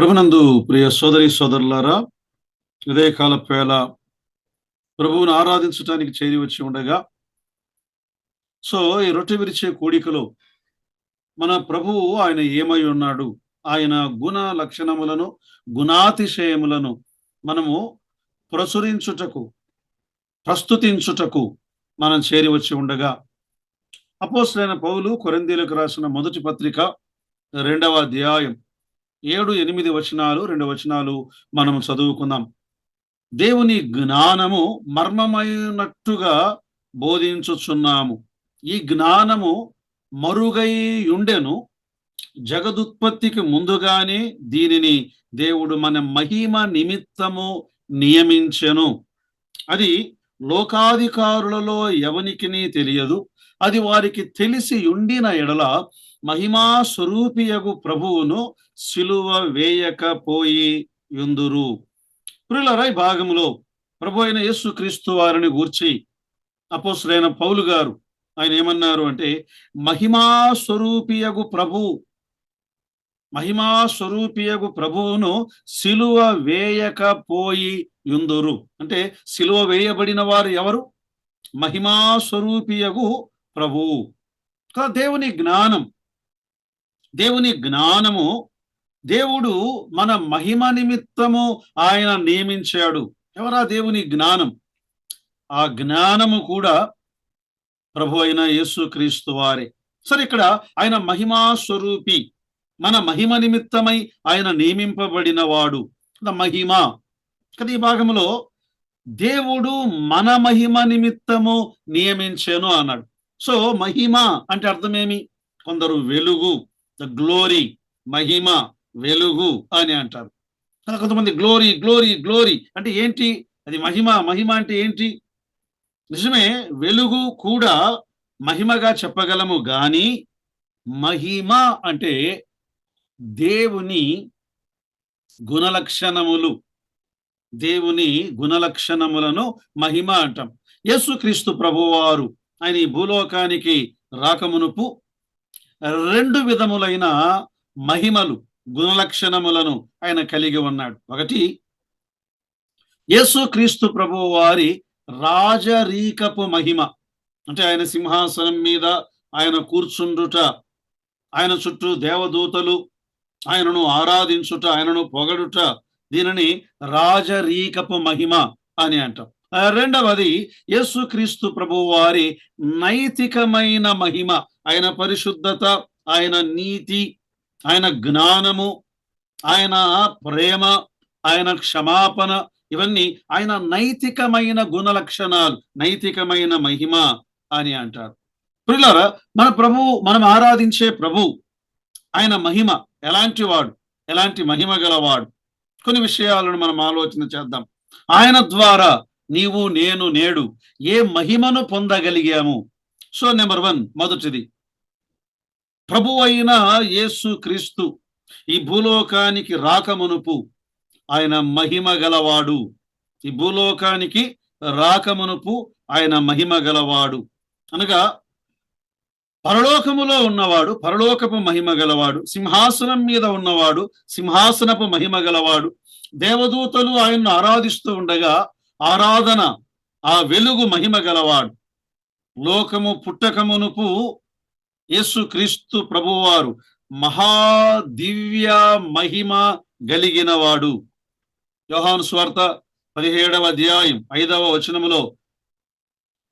ప్రభునందు ప్రియ సోదరి సోదరులారా ఉదయకాల పేళ ప్రభువును ఆరాధించటానికి చేరి వచ్చి ఉండగా సో ఈ రొట్టె విరిచే కూడికలో మన ప్రభువు ఆయన ఏమై ఉన్నాడు? ఆయన గుణ లక్షణములను గుణాతిశయములను మనము ప్రచురించుటకు ప్రస్తుతించుటకు మనం చేరి వచ్చి ఉండగా అపోసరైన పౌలు కొరందీలకు రాసిన మొదటి పత్రిక రెండవ అధ్యాయం ఏడు ఎనిమిది వచనాలు రెండు వచనాలు మనం చదువుకుందాం. దేవుని జ్ఞానము మర్మమైనట్టుగా బోధించుచున్నాము. ఈ జ్ఞానము మరుగై ఉండెను. జగదుత్పత్తికి ముందుగానే దీనిని దేవుడు మన మహిమ నిమిత్తము నియమించెను. అది లోకాధికారులలో ఎవనికిని తెలియదు. అది వారికి తెలిసి ఉండిన ఎడల మహిమా స్వరూపియగు ప్రభువును సిలువ వేయకపోయి యుందురు. ప్రియులరా భాగంలో ప్రభు అయిన యేసు క్రీస్తు వారిని గూర్చి అపోసులైన పౌలు గారు ఆయన ఏమన్నారు అంటే మహిమా స్వరూపియగు ప్రభు మహిమా స్వరూపియగు ప్రభువును సిలువ వేయకపోయి యుందురు. అంటే సిలువ వేయబడిన వారు ఎవరు? మహిమా స్వరూపియగు ప్రభువు దేవుని జ్ఞానం దేవుని జ్ఞానము దేవుడు మన మహిమ నిమిత్తము ఆయన నియమించాడు. ఎవరా దేవుని జ్ఞానం? ఆ జ్ఞానము కూడా ప్రభు అయిన యేసు క్రీస్తు వారే. సరే ఇక్కడ ఆయన మహిమా స్వరూపి మన మహిమ నిమిత్తమై ఆయన నియమింపబడిన వాడు. మహిమ. కదా ఈ భాగంలో దేవుడు మన మహిమ నిమిత్తము నియమించాను అన్నాడు. సో మహిమ అంటే అర్థమేమి? కొందరు వెలుగు. ద గ్లోరీ మహిమ వెలుగు అని అంటారు. కొంతమంది గ్లోరీ గ్లోరీ గ్లోరీ అంటే ఏంటి? అది మహిమ మహిమ అంటే ఏంటి? నిజమే వెలుగు కూడా మహిమగా చెప్పగలము గాని మహిమ అంటే దేవుని గుణలక్షణములు. దేవుని గుణలక్షణములను మహిమ అంటాం. యేసుక్రీస్తు ప్రభువారు ఆయన ఈ భూలోకానికి రాకమునుపు రెండు విధములైన మహిమలు గుణలక్షణములను ఆయన కలిగి ఉన్నాడు. ఒకటి యేసు క్రీస్తు ప్రభు వారి రాజరీకపు మహిమ. అంటే ఆయన సింహాసనం మీద ఆయన కూర్చుండుట ఆయన చుట్టూ దేవదూతలు ఆయనను ఆరాధించుట ఆయనను పొగడుట దీనిని రాజరీకపు మహిమ అని అంటాం. రెండవది యేసుక్రీస్తు ప్రభు వారి నైతికమైన మహిమ ఆయన పరిశుద్ధత ఆయన నీతి ఆయన జ్ఞానము ఆయన ప్రేమ ఆయన క్షమాపణ ఇవన్నీ ఆయన నైతికమైన గుణ లక్షణాలు నైతికమైన మహిమ అని అంటారు. పిల్లరా మన ప్రభు మనం ఆరాధించే ప్రభు ఆయన మహిమ ఎలాంటి వాడు? ఎలాంటి మహిమ గలవాడు? కొన్ని విషయాలను మనం ఆలోచన చేద్దాం. ఆయన ద్వారా నీవు నేను నేడు ఏ మహిమను పొందగలిగాము? సో నెంబర్ వన్ మొదటిది ప్రభు అయిన యేసు క్రీస్తు ఈ భూలోకానికి రాకమునుపు ఆయన మహిమ గలవాడు. ఈ భూలోకానికి రాకమునుపు ఆయన మహిమ గలవాడు. అనగా పరలోకములో ఉన్నవాడు పరలోకపు మహిమ గలవాడు సింహాసనం మీద ఉన్నవాడు సింహాసనపు మహిమ గలవాడు. దేవదూతలు ఆయన్ను ఆరాధిస్తూ ఉండగా ఆరాధన ఆ వెలుగు మహిమ గలవాడు. లోకము పుట్టకమునుపు యేసు క్రీస్తు ప్రభువారు మహాదివ్య మహిమ గలిగినవాడు యోహాను స్వార్త పదిహేడవ అధ్యాయం ఐదవ వచనములో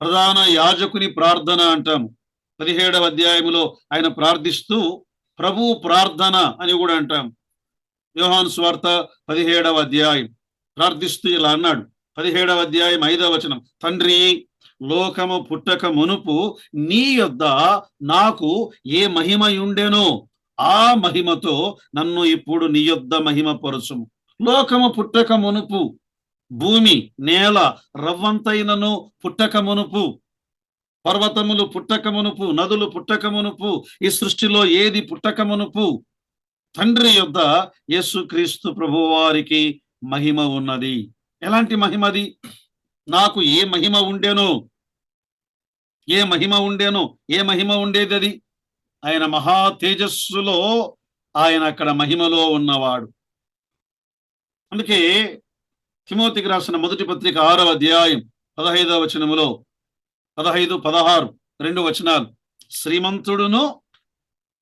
ప్రధాన యాజకుని ప్రార్థన అంటాము. పదిహేడవ అధ్యాయములో ఆయన ప్రార్థిస్తూ ప్రభు ప్రార్థన అని కూడా అంటాం యోహాను స్వార్త పదిహేడవ అధ్యాయం ప్రార్థిస్తూ ఇలా అన్నాడు. పదిహేడవ అధ్యాయం ఐదవ వచనం తండ్రి లోకము పుట్టక మునుపు నీ యొద్ద నాకు ఏ మహిమ ఉండెనో ఆ మహిమతో నన్ను ఇప్పుడు నీ యొద్ద మహిమ పరుచుము లోకము పుట్టక మునుపు భూమి నేల రవ్వంతైనను పుట్టక మునుపు పర్వతములు పుట్టక మునుపు నదులు పుట్టక మునుపు ఈ సృష్టిలో ఏది పుట్టక మునుపు? తండ్రి యొద్ద యేసుక్రీస్తు ప్రభువారికి మహిమ ఉన్నది. ఎలాంటి మహిమది? నాకు ఏ మహిమ ఉండేనో? ఏ మహిమ ఉండేనో? ఏ మహిమ ఉండేది అది? ఆయన మహా తేజస్సులో ఆయన అక్కడ మహిమలో ఉన్నవాడు. అందుకే తిమోతికి రాసిన మొదటి పత్రిక ఆరవ అధ్యాయం పదహైదవ వచనములో పదహైదు పదహారు రెండు వచనాలు. శ్రీమంతుడును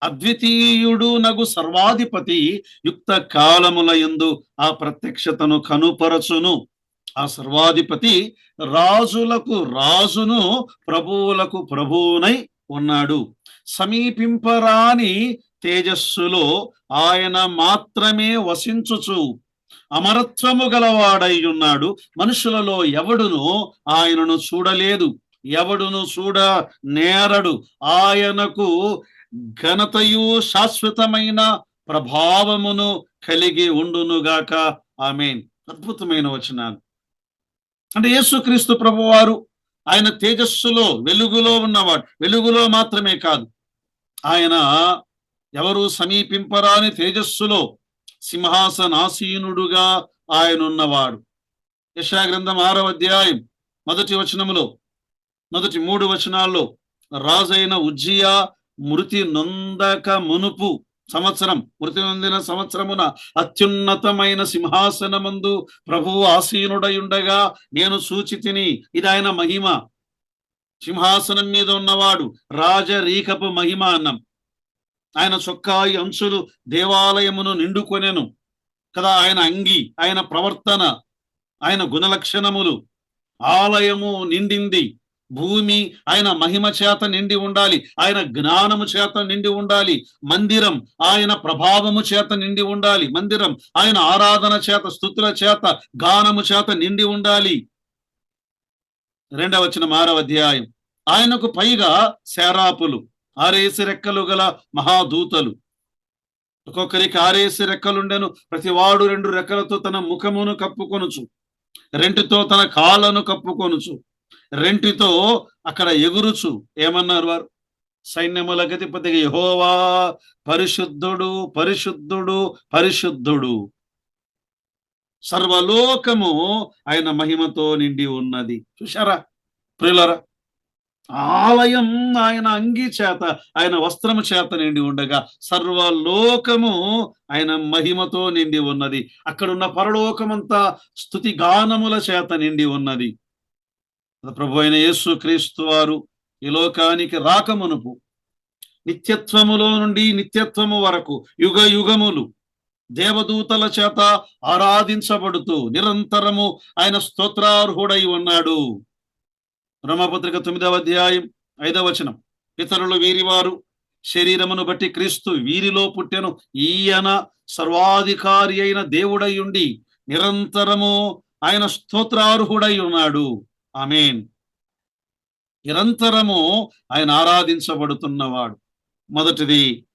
అద్వితీయుడు నగు సర్వాధిపతి యుక్త కాలముల యందు ఆ ప్రత్యక్షతను కనుపరచును. ఆ సర్వాధిపతి రాజులకు రాజును ప్రభువులకు ప్రభువునై ఉన్నాడు. సమీపింపరాని తేజస్సులో ఆయన మాత్రమే వసించుచు అమరత్వము గలవాడై ఉన్నాడు మనుషులలో ఎవడును ఆయనను చూడలేదు. ఎవడును చూడ నేరడు. ఆయనకు ఘనతయు శాశ్వతమైన ప్రభావమును కలిగి ఉండునుగాక. ఆమెన్. అద్భుతమైన వచనాలు. అంటే యేసుక్రీస్తు ప్రభువారు ఆయన తేజస్సులో వెలుగులో ఉన్నవాడు. వెలుగులో మాత్రమే కాదు. ఆయన ఎవరు సమీపింపరాని తేజస్సులో సింహాసనాసీనుడుగా ఆయన ఉన్నవాడు యశాగ్రంథం ఆరవ అధ్యాయం మొదటి వచనములో మొదటి మూడు వచనాల్లో రాజైన ఉజ్జియా మృతి నొందక మునుపు సంవత్సరం మృతి నొందిన సంవత్సరమున అత్యున్నతమైన సింహాసనమందు ప్రభువు ఆసీనుడయుండగా నేను సూచితిని. ఇది ఆయన మహిమ. సింహాసనం మీద ఉన్నవాడు రాజరీకపు మహిమ అన్నం. ఆయన చొక్కాయి అంశులు దేవాలయమును నిండుకొనెను. కదా ఆయన అంగి ఆయన ప్రవర్తన ఆయన గుణలక్షణములు ఆలయము నిండింది. భూమి ఆయన మహిమ చేత నిండి ఉండాలి. ఆయన జ్ఞానము చేత నిండి ఉండాలి. మందిరం ఆయన ప్రభావము చేత నిండి ఉండాలి. మందిరం ఆయన ఆరాధన చేత స్థుతుల చేత గానము చేత నిండి ఉండాలి. రెండవ వచనం ఆరవ అధ్యాయం. ఆయనకు పైగా శారాపులు ఆరేసి రెక్కలు గల మహాదూతలు. ఒక్కొక్కరికి ఆరేసి రెక్కలుండెను. ప్రతి వాడు రెండు రెక్కలతో తన ముఖమును కప్పుకొనుచు రెంటితో తన కాళ్ళను కప్పుకొనుచు. రెంటితో అక్కడ ఎగురుచు. ఏమన్నారు వారు? సైన్యముల గతిపతిగా యహోవా పరిశుద్ధుడు పరిశుద్ధుడు పరిశుద్ధుడు. సర్వలోకము ఆయన మహిమతో నిండి ఉన్నది. చూశారా? ప్రియులరా ఆలయం ఆయన అంగి చేత ఆయన వస్త్రము చేత నిండి ఉండగా సర్వలోకము ఆయన మహిమతో నిండి ఉన్నది. అక్కడున్న పరలోకమంతా స్థుతి గానముల చేత నిండి ఉన్నది. ప్రభు అయిన యేసు క్రీస్తు వారు ఈ లోకానికి రాకమునుపు నిత్యత్వములో నుండి నిత్యత్వము వరకు యుగ యుగములు దేవదూతల చేత ఆరాధించబడుతూ నిరంతరము ఆయన స్తోత్రార్హుడై ఉన్నాడు. రమాపత్రిక తొమ్మిదవ అధ్యాయం ఐదవ వచనం. ఇతరులు వీరివారు శరీరమును బట్టి క్రీస్తు వీరిలో పుట్టెను. ఈయన సర్వాధికారి అయిన దేవుడై ఉండి నిరంతరము ఆయన స్తోత్రార్హుడై ఉన్నాడు. ఆమెన్. నిరంతరము ఆయన ఆరాధించబడుతున్నవాడు. మొదటిది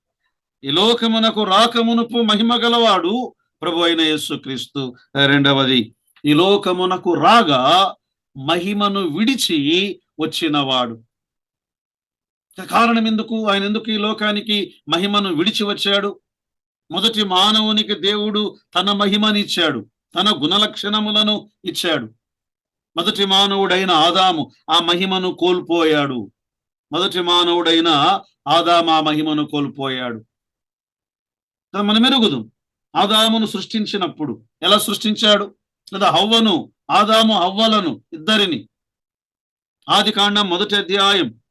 ఈ లోకమునకు రాకమునుపు మహిమ గలవాడు ప్రభు అయిన యేసుక్రీస్తు. రెండవది ఈ లోకమునకు రాగా మహిమను విడిచి వచ్చినవాడు. కారణం ఎందుకు? ఆయన ఎందుకు ఈ లోకానికి మహిమను విడిచి వచ్చాడు? మొదటి మానవునికి దేవుడు తన మహిమనిచ్చాడు తన గుణలక్షణములను ఇచ్చాడు. మొదటి మానవుడైన ఆదాము ఆ మహిమను కోల్పోయాడు. మొదటి మానవుడైన ఆదాము ఆ మహిమను కోల్పోయాడు. మనం ఎరుగుదు? ఆదామును సృష్టించినప్పుడు ఎలా సృష్టించాడు? లేదా హవ్వను ఆదాము హవ్వలను ఇద్దరిని. ఆది కాండం మొదటి అధ్యాయం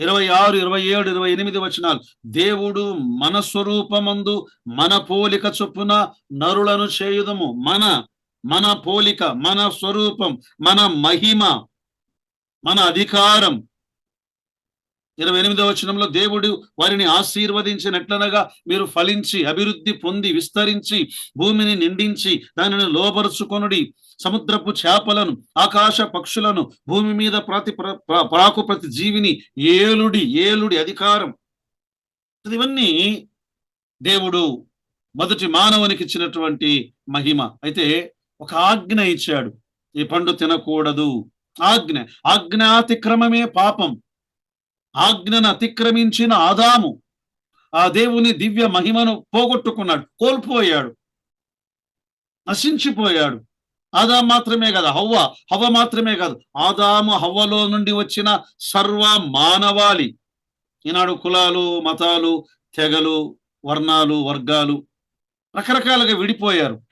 ఇరవై ఆరు ఇరవై ఏడు ఇరవై ఎనిమిది వచనాలు. దేవుడు మన స్వరూపమందు మన పోలిక చొప్పున నరులను చేయుదము. మన మన పోలిక మన స్వరూపం మన మహిమ మన అధికారం. ఇరవై ఎనిమిదవ వచనంలో దేవుడు వారిని ఆశీర్వదించినట్లనగా మీరు ఫలించి అభివృద్ధి పొంది విస్తరించి భూమిని నిండించి దానిని లోపరుచుకొనుడి సముద్రపు చేపలను ఆకాశ పక్షులను భూమి మీద ప్రతి ప్రాకు ప్రతి జీవిని ఏలుడి ఏలుడి అధికారం. ఇవన్నీ దేవుడు మొదటి మానవునికి ఇచ్చినటువంటి మహిమ. అయితే ఒక ఆజ్ఞ ఇచ్చాడు. ఈ పండు తినకూడదు. ఆజ్ఞ. ఆజ్ఞాతిక్రమమే పాపం. ఆజ్ఞను అతిక్రమించిన ఆదాము ఆ దేవుని దివ్య మహిమను పోగొట్టుకున్నాడు. కోల్పోయాడు. నశించిపోయాడు. ఆదాం మాత్రమే కాదు హవ్వ. హవ్వ మాత్రమే కాదు ఆదాము హవ్వలో నుండి వచ్చిన సర్వ మానవాళి. ఈనాడు కులాలు మతాలు తెగలు వర్ణాలు వర్గాలు రకరకాలుగా విడిపోయారు.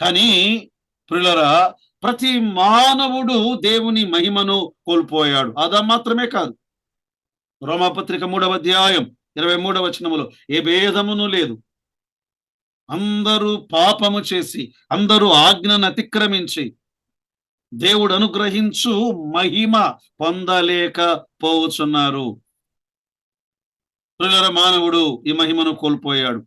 కానీ ప్రిలరా ప్రతి మానవుడు దేవుని మహిమను కోల్పోయాడు. అదా మాత్రమే కాదు. రోమాపత్రిక మూడవ అధ్యాయం ఇరవై మూడవ వచనములో ఏ భేదమును లేదు. అందరూ పాపము చేసి అందరూ ఆజ్ఞను అతిక్రమించి దేవుడు అనుగ్రహించు మహిమ పొందలేకపోవచ్చున్నారు ప్రియులర మానవుడు ఈ మహిమను కోల్పోయాడు.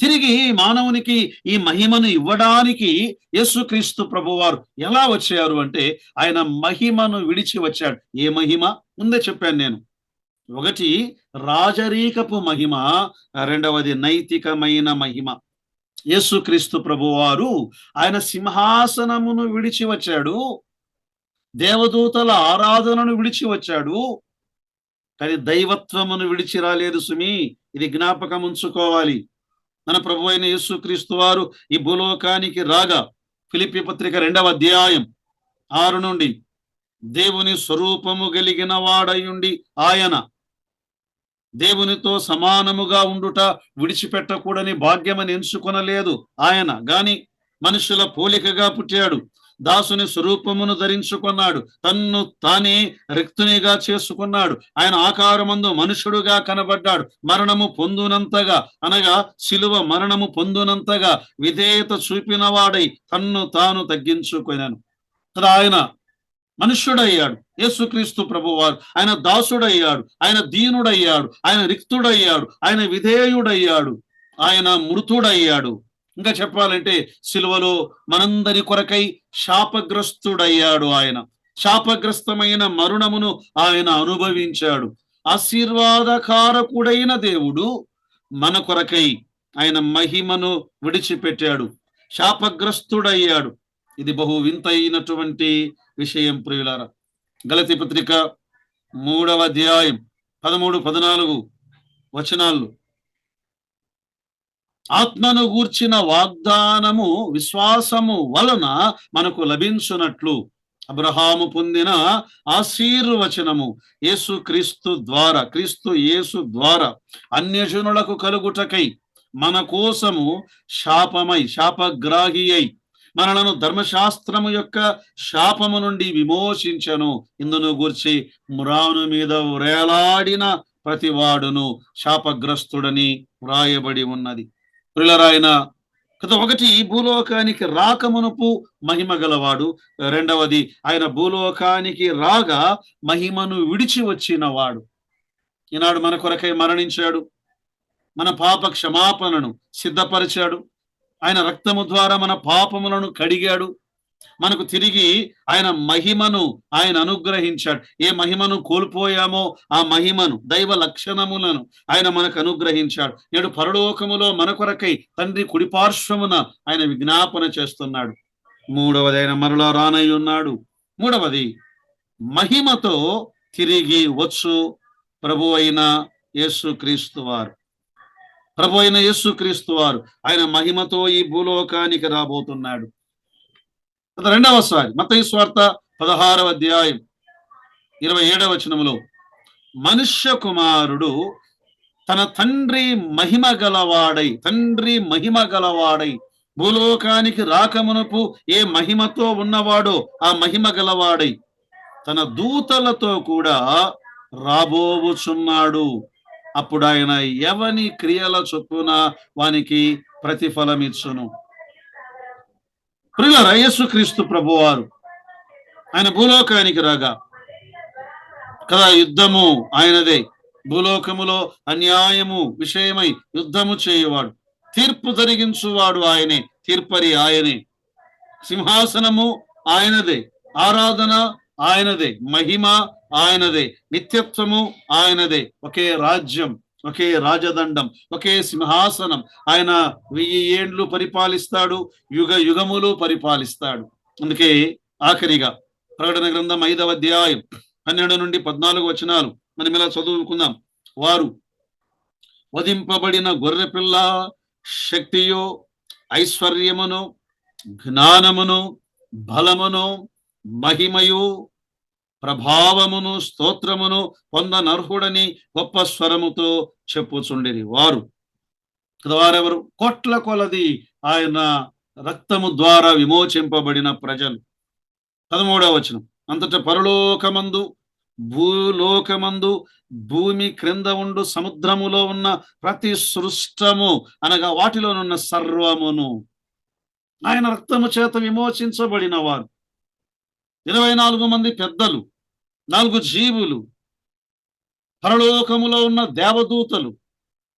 తిరిగి మానవునికి ఈ మహిమను ఇవ్వడానికి యేసుక్రీస్తు ప్రభువారు ఎలా వచ్చారు అంటే ఆయన మహిమను విడిచి వచ్చాడు. ఏ మహిమ? ముందే చెప్పాను నేను. ఒకటి రాజరీకపు మహిమ. రెండవది నైతికమైన మహిమ. యేసుక్రీస్తు ప్రభువారు ఆయన సింహాసనమును విడిచి వచ్చాడు. దేవదూతల ఆరాధనను విడిచి వచ్చాడు. కానీ దైవత్వమును విడిచి రాలేదు సుమి. ఇది జ్ఞాపకం ఉంచుకోవాలి. మన ప్రభు అయిన యేసుక్రీస్తు వారు ఈ భూలోకానికి రాగా ఫిలిపి పత్రిక రెండవ అధ్యాయం ఆరు నుండి దేవుని స్వరూపము కలిగిన వాడయుండి ఆయన దేవునితో సమానముగా ఉండుట విడిచిపెట్టకూడని భాగ్యమని ఎంచుకొనలేదు ఆయన. గాని మనుషుల పోలికగా పుట్టాడు. దాసుని స్వరూపమును ధరించుకున్నాడు. తన్ను తానే రిక్తునిగా చేసుకున్నాడు. ఆయన ఆకారమందు మనుషుడుగా కనబడ్డాడు. మరణము పొందునంతగా అనగా శిలువ మరణము పొందునంతగా విధేయత చూపిన వాడై తన్ను తాను తగ్గించుకున్నాను కదా ఆయన మనుష్యుడయ్యాడు. యేసుక్రీస్తు ప్రభువారు. ఆయన దాసుడయ్యాడు. ఆయన దీనుడయ్యాడు. ఆయన రిక్తుడయ్యాడు. ఆయన విధేయుడయ్యాడు. ఆయన మృతుడయ్యాడు. ఇంకా చెప్పాలంటే సిలువలో మనందరి కొరకై శాపగ్రస్తుడయ్యాడు ఆయన. శాపగ్రస్తమైన మరణమును ఆయన అనుభవించాడు. ఆశీర్వాదకారకుడైన దేవుడు మన కొరకై ఆయన మహిమను విడిచిపెట్టాడు. శాపగ్రస్తుడయ్యాడు. ఇది బహు వింతైనటువంటి విషయం ప్రియులార. గలతి పత్రిక మూడవ అధ్యాయం పదమూడు పద్నాలుగు వచనాలు ఆత్మను గూర్చిన వాగ్దానము విశ్వాసము వలన మనకు లభించునట్లు. అబ్రహాము పొందిన ఆశీర్వచనము యేసు క్రీస్తు ద్వారా క్రీస్తు యేసు ద్వారా అన్యజనులకు కలుగుటకై మన కోసము శాపమై శాపగ్రాహి అయి మనలను ధర్మశాస్త్రము యొక్క శాపము నుండి విమోచించను. ఇందును గూర్చి మురాను మీద వ్రేలాడిన ప్రతివాడును శాపగ్రస్తుడని వ్రాయబడి ఉన్నది. ప్రిలరాయన ఒకటి ఒకటి భూలోకానికి రాకమునుపు మహిమ గలవాడు. రెండవది ఆయన భూలోకానికి రాగా మహిమను విడిచి వచ్చినవాడు. ఈనాడు మన కొరకై మరణించాడు. మన పాప క్షమాపణను సిద్ధపరిచాడు. ఆయన రక్తము ద్వారా మన పాపములను కడిగాడు. మనకు తిరిగి ఆయన మహిమను ఆయన అనుగ్రహించాడు. ఏ మహిమను కోల్పోయామో ఆ మహిమను దైవ లక్షణములను ఆయన మనకు అనుగ్రహించాడు. నేడు పరలోకములో మన కొరకై తండ్రి కుడిపార్శ్వమున ఆయన విజ్ఞాపన చేస్తున్నాడు. మూడవది ఆయన మరలా రానై ఉన్నాడు మూడవది మహిమతో తిరిగి వచ్చు ప్రభు అయిన యేసుక్రీస్తు వారు. ప్రభు అయిన యేసుక్రీస్తు వారు ఆయన మహిమతో ఈ భూలోకానికి రాబోతున్నాడు. రెండవసారి మత స్వార్థ పదహారవ అధ్యాయం ఇరవై ఏడవ వచనములో మనుష్య కుమారుడు తన తండ్రి మహిమ గలవాడై తండ్రి మహిమ గలవాడై భూలోకానికి రాకమునపు ఏ మహిమతో ఉన్నవాడో ఆ మహిమ గలవాడై తన దూతలతో కూడా రాబోవుచున్నాడు. అప్పుడు ఆయన ఎవని క్రియల చొప్పున వానికి ప్రతిఫలం ఇచ్చును ప్రియుల యేసుక్రీస్తు ప్రభువారు ఆయన భూలోకానికి రాగా కదా యుద్ధము ఆయనదే. భూలోకములో అన్యాయము విషయమై యుద్ధము చేయవాడు. తీర్పు జరిగించువాడు ఆయనే తీర్పరి ఆయనే. సింహాసనము ఆయనదే ఆరాధన ఆయనదే మహిమ ఆయనదే నిత్యత్వము ఆయనదే ఒకే రాజ్యం. ఒకే రాజదండం ఒకే సింహాసనం. ఆయన వెయ్యి ఏండ్లు పరిపాలిస్తాడు యుగ యుగములు పరిపాలిస్తాడు. అందుకే ఆఖరిగా ప్రకటన గ్రంథం ఐదవ అధ్యాయం పన్నెండు నుండి పద్నాలుగు వచనాలు. మనం ఇలా చదువుకుందాం. వారు వధింపబడిన గొర్రెపిల్ల శక్తియు ఐశ్వర్యమును జ్ఞానమును బలమును మహిమయు ప్రభావమును స్తోత్రమును పొందనర్హుడని గొప్ప స్వరముతో చెప్పుచుండిరి వారు. వారెవరు? కోట్ల కొలది ఆయన రక్తము ద్వారా విమోచింపబడిన ప్రజలు. పదమూడవ వచనం. అంతట పరలోకమందు భూలోకమందు భూమి క్రింద ఉండు సముద్రములో ఉన్న ప్రతి సృష్టము అనగా వాటిలోనున్న సర్వమును. ఆయన రక్తము చేత విమోచించబడిన వారు. ఇరవై నాలుగు మంది పెద్దలు. నాలుగు జీవులు పరలోకములో ఉన్న దేవదూతలు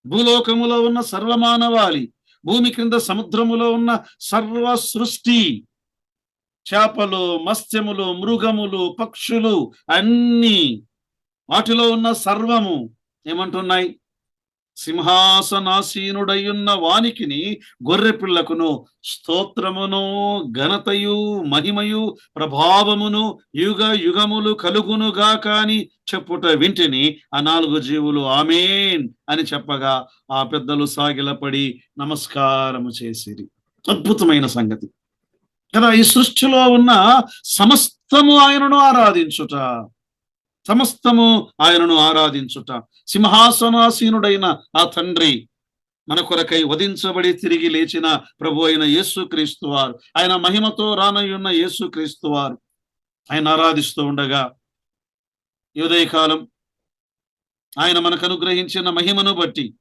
భూలోకములో ఉన్న సర్వమానవాళి భూమి క్రింద సముద్రములో ఉన్న సర్వ సృష్టి చేపలు మత్స్యములు మృగములు పక్షులు అన్ని వాటిలో ఉన్న సర్వము ఏమంటున్నాయి? సింహాసనాసీనుడయ్యున్న వానికిని గొర్రె పిల్లకును స్తోత్రమును ఘనతయు మహిమయు ప్రభావమును యుగ యుగములు కలుగునుగా కాని చెప్పుట వింటిని ఆ నాలుగు జీవులు ఆమెన్ అని చెప్పగా ఆ పెద్దలు సాగిలపడి నమస్కారము చేసిరి. అద్భుతమైన సంగతి. కదా ఈ సృష్టిలో ఉన్న సమస్తము ఆయనను ఆరాధించుట. సమస్తము ఆయనను ఆరాధించుట. సింహాసనాసీనుడైన ఆ తండ్రి మన కొరకై వధించబడి తిరిగి లేచిన ప్రభు అయిన యేసుక్రీస్తు వారు. ఆయన మహిమతో రానయ్యున్న యేసుక్రీస్తు వారు. ఆయన ఆరాధిస్తూ ఉండగా ఈ ఉదయకాలం ఆయన మనకు అనుగ్రహించిన మహిమను బట్టి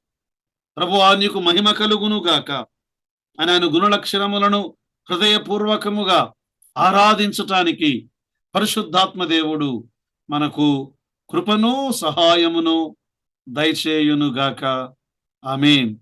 ప్రభు నీకు మహిమ కలుగును గాక. అని ఆయన గుణలక్షణములను హృదయపూర్వకముగా ఆరాధించటానికి పరిశుద్ధాత్మ దేవుడు మనకు కృపను సహాయమును దయచేయునుగాక. ఆమెన్.